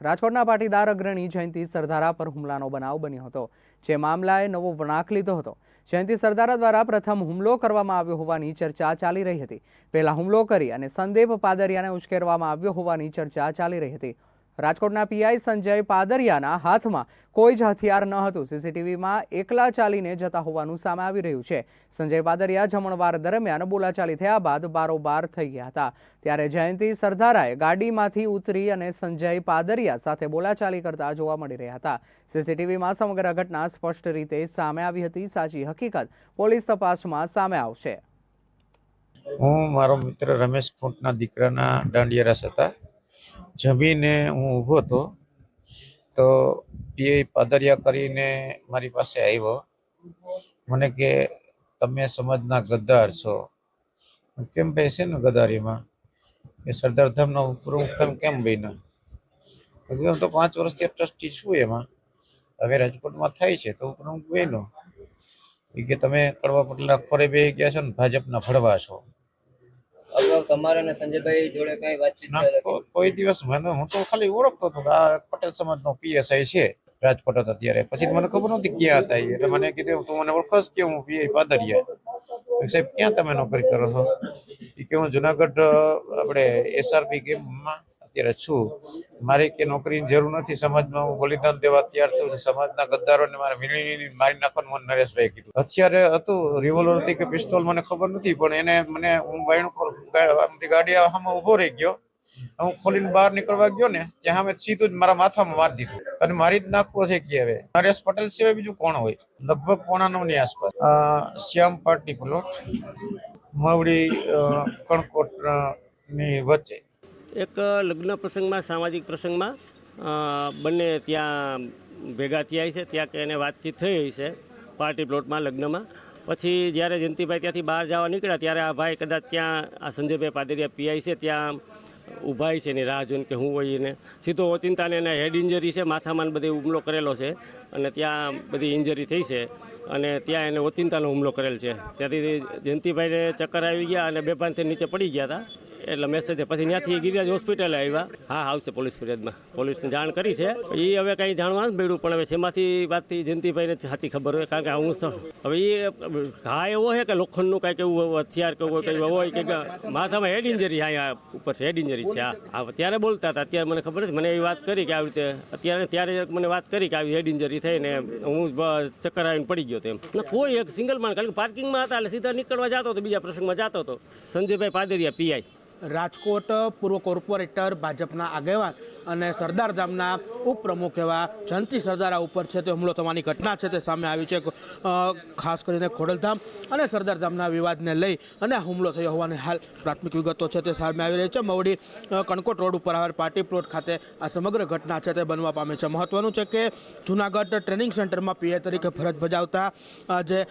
રાજકોટના પાટીદાર અગ્રણી જયંતિ સરદારા પર હુમલાનો બનાવ બન્યો હતો. જે મામલાએ નવો વળાંક લીધો હતો. જયંતિ સરદારા દ્વારા પ્રથમ હુમલો કરવામાં આવ્યો હોવાની ચર્ચા ચાલી રહી હતી. પહેલા હુમલો કરી અને સંદીપ પાદરિયાને ઉશ્કેરવામાં આવ્યો હોવાની ચર્ચા ચાલી રહી હતી. રાજકોટના પીઆઈ સંજય પાદરિયાના હાથમાં કોઈ જ હથિયાર ન હતું. સીસીટીવીમાં એકલા ચાલીને જતા હોવાનું સામે આવી રહ્યું છે. સંજય પાદરિયા જમણવાર દરમિયાન બોલાચાલી થયા બાદ બારોબાર થઈ ગયા હતા. ત્યારે જયંતિ સરદારાએ ગાડીમાંથી ઉતરી અને સંજય પાદરિયા સાથે બોલાચાલી કરતા જોવા મળી રહ્યા હતા. સીસીટીવીમાં સમગ્ર ઘટના સ્પષ્ટ રીતે સામે આવી હતી. સાચી હકીકત પોલીસ તપાસમાં સામે આવશે. હું મારો મિત્ર રમેશ ખૂંટના દીકરાના દાંડિયારાસ હતા. જમીને હું ઊભો હતો, તો પીઆઈ પાદરિયા કરીને મારી પાસે આવ્યો. મને કે, તમે સમાજના ગદ્દાર છો. કેમ ભાઈ છે ને ગદ્દારીમાં? એ સરદાર ધામનો પ્રમુખ તમે કેમ બન્યા એકદમ તો પાંચ વર્ષથી ટ્રસ્ટી છું એમાં. હવે રાજકોટમાં થાય છે, તો પ્રમુખ બન્યો કે, તમે કડવા પટલા ખોરે બે ગયા છો ને, ભાજપના ફળવા છો. તમારા અને સંજયભાઈ જોડે કઈ વાતચીત કોઈ દિવસ મને હું તો ખાલી ઓળખતો હતો કે આ પટેલ સમાજનો પીએસઆઈ છે રાજકોટ હતો ત્યારે. પછી મને ખબર નહોતી ક્યાં હતા એટલે મને કીધું તું મને ઓળખસ કે હું પીઆઈ પાદરિયા? સાહેબ ક્યાં તમે નોકરી કરો છો? એ કે હું જુનાગઢ આપણે એસઆરપી કેમ્પમાં અત્યારે છું. મારી કે નોકરીની જરૂર નથી સમાજમાં. હું બલિદાન દેવા તૈયાર થયું છું સમાજના ગદ્દારોને મારે વીણી મારી નાખવાનું મને નરેશભાઈ કીધું. અત્યારે હતું રિવોલ્વર હતી કે પિસ્તોલ મને ખબર નથી પણ એને મને હું વાયણું આમની ગાડી હામે ઊભો રહી ગયો. હું ખોલીને બહાર નીકળવા ગયો ને ત્યાં અમે સીધું જ મારા માથામાં મારી દીધું. અને મારી જ નાખવો છે કે હવે? નરેશ પટેલ સિવાય બીજું કોણ હોય? લગભગ પોણા નવની આસપાસ શ્યામ પાર્ટી પ્લોટ. માવડી કણકોટની વચ્ચે. એક લગ્ન પ્રસંગમાં, સામાજિક પ્રસંગમાં બંને ત્યાં ભેગા થયા છે. ત્યાં કે એને વાતચીત થઈ છે પાર્ટી પ્લોટમાં, લગ્નમાં. પછી જ્યારે જયંતિભાઈ ત્યાંથી બહાર જવા નીકળ્યા, ત્યારે આ ભાઈ કદાચ ત્યાં, આ સંજયભાઈ પાદરિયા પીઆઈ છે, ત્યાં ઊભા છે એની રાહ જોઈને કે હું હોય એને સીધો ઓચિંતાને એને હેડ ઇન્જરી છે, માથામાં બધી હુમલો કરેલો છે અને ત્યાં બધી ઇન્જરી થઈ છે અને ત્યાં એને ઓચિંતાનો હુમલો કરેલ છે. ત્યાંથી જયંતિભાઈને ચક્કર આવી ગયા અને બેભાન થઈને નીચે પડી ગયા હતા. એટલે મેસેજ પછી ત્યાંથી ગિરિરાજ હોસ્પિટલે આવ્યા. હા, આવશે પોલીસ ફરિયાદમાં. પોલીસને જાણ કરી છે. એ હવે કંઈ જાણવા નથી મળ્યું, પણ હવે શેમાંથી વાતથી જયંતિભાઈને સાચી ખબર હોય, કારણ કે હું સ્થળ. હવે એ ઘા એવો છે કે લોખંડનું કાંઈક એવું હથિયાર કે કોઈ હોય કે માથામાં હેડ ઇન્જરી અહીંયા ઉપર હેડ ઇન્જરી છે, આ. આ ત્યારે બોલતા હતા. અત્યારે મને ખબર નથી મને એવી વાત કરી કે આવી રીતે, અત્યારે, ત્યારે મને વાત કરી કે આવી હેડ ઇન્જરી થઈ ને હું ચક્કર આવીને પડી ગયો તેમ કોઈ એક સિંગલ માણસ, કારણ કે પાર્કિંગમાં હતા એટલે સીધા નીકળવા જતો હતો, બીજા પ્રસંગમાં જતો હતો. સંજયભાઈ પાદરિયા પીઆઈ રાજકોટ પૂર્વ કોર્પોરેટર ભાજપના આગેવાન અને સરદાર ધામના ઉપપ્રમુખ એવા જંતી સરદારા ઉપર છે. તે હુમલો થવાની ઘટના છે તે સામે આવી છે. ખાસ કરીને ખોડલધામ અને સરદાર ધામના વિવાદને લઈ અને હુમલો થયો હોવાની હાલ પ્રાથમિક વિગતો છે તે સામે આવી રહી છે. મવડી કણકોટ રોડ ઉપર આવેલ પાર્ટી પ્લોટ ખાતે આ સમગ્ર ઘટના છે તે બનવા પામી છે. મહત્વનું છે કે જૂનાગઢ ટ્રેનિંગ સેન્ટરમાં પીએ તરીકે ફરજ બજાવતા જે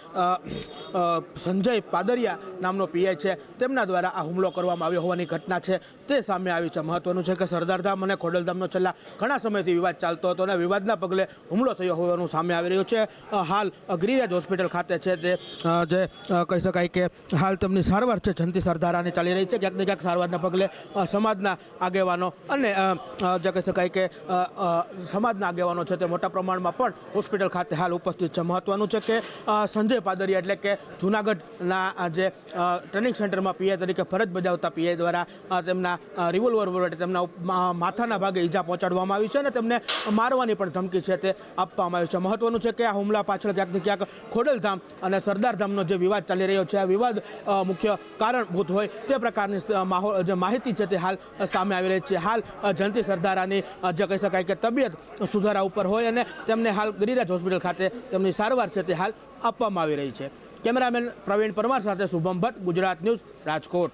સંજય પાદરિયા નામનો પીઆઈ છે તેમના દ્વારા આ હુમલો કરવામાં આવ્યો હોવાની ઘટના છે તે સામે આવી છે. મહત્વનું છે કે સરદારધામ અને ખોડલધામનો છેલ્લા ઘણા સમયથી વિવાદ ચાલતો હતો અને વિવાદના પગલે હુમલો થયો હોવાનું સામે આવી રહ્યું છે. હાલ ગિરિરાજ હોસ્પિટલ ખાતે છે તે જે કહી શકાય કે હાલ તેમની સારવાર છે. જંતી સરદારાની ચાલી રહી છે. ક્યાંક ને ક્યાંક સારવારના પગલે સમાજના આગેવાનો અને જે કહી શકાય કે સમાજના આગેવાનો છે તે મોટા પ્રમાણમાં પણ હોસ્પિટલ ખાતે હાલ ઉપસ્થિત છે. મહત્વનું છે કે સંજય પાદરિયા એટલે કે જૂનાગઢના જે ટ્રેનિંગ સેન્ટરમાં પીએ તરીકે ફરજ બજાવતા પીએ દ્વારા અ, તેમના રિવોલ્વર વડે તેમના માથાના ભાગે ઈજા પહોંચાડવામાં આવી છે અને તેમને મારવાની પણ ધમકી છે તે આપવામાં આવી છે. મહત્વનું છે કે આ હુમલા પાછળ ક્યાંક ક્યાંક ખોડલધામ અને સરદારધામનો જે વિવાદ ચાલી રહ્યો છે આ વિવાદ મુખ્ય કારણભૂત હોય તે પ્રકારની માહોલ જે માહિતી છે તે હાલ સામે આવી રહી છે. હાલ જયંતિ સરદારાની જે કહી શકાય કે તબિયત સુધારા ઉપર હોય અને તેમને હાલ ગિરિરાજ હોસ્પિટલ ખાતે તેમની સારવાર છે તે હાલ આપવામાં આવી રહી છે. કેમેરામેન પ્રવીણ પરમાર સાથે શુભમ ભટ્ટ ગુજરાત ન્યૂઝ રાજકોટ.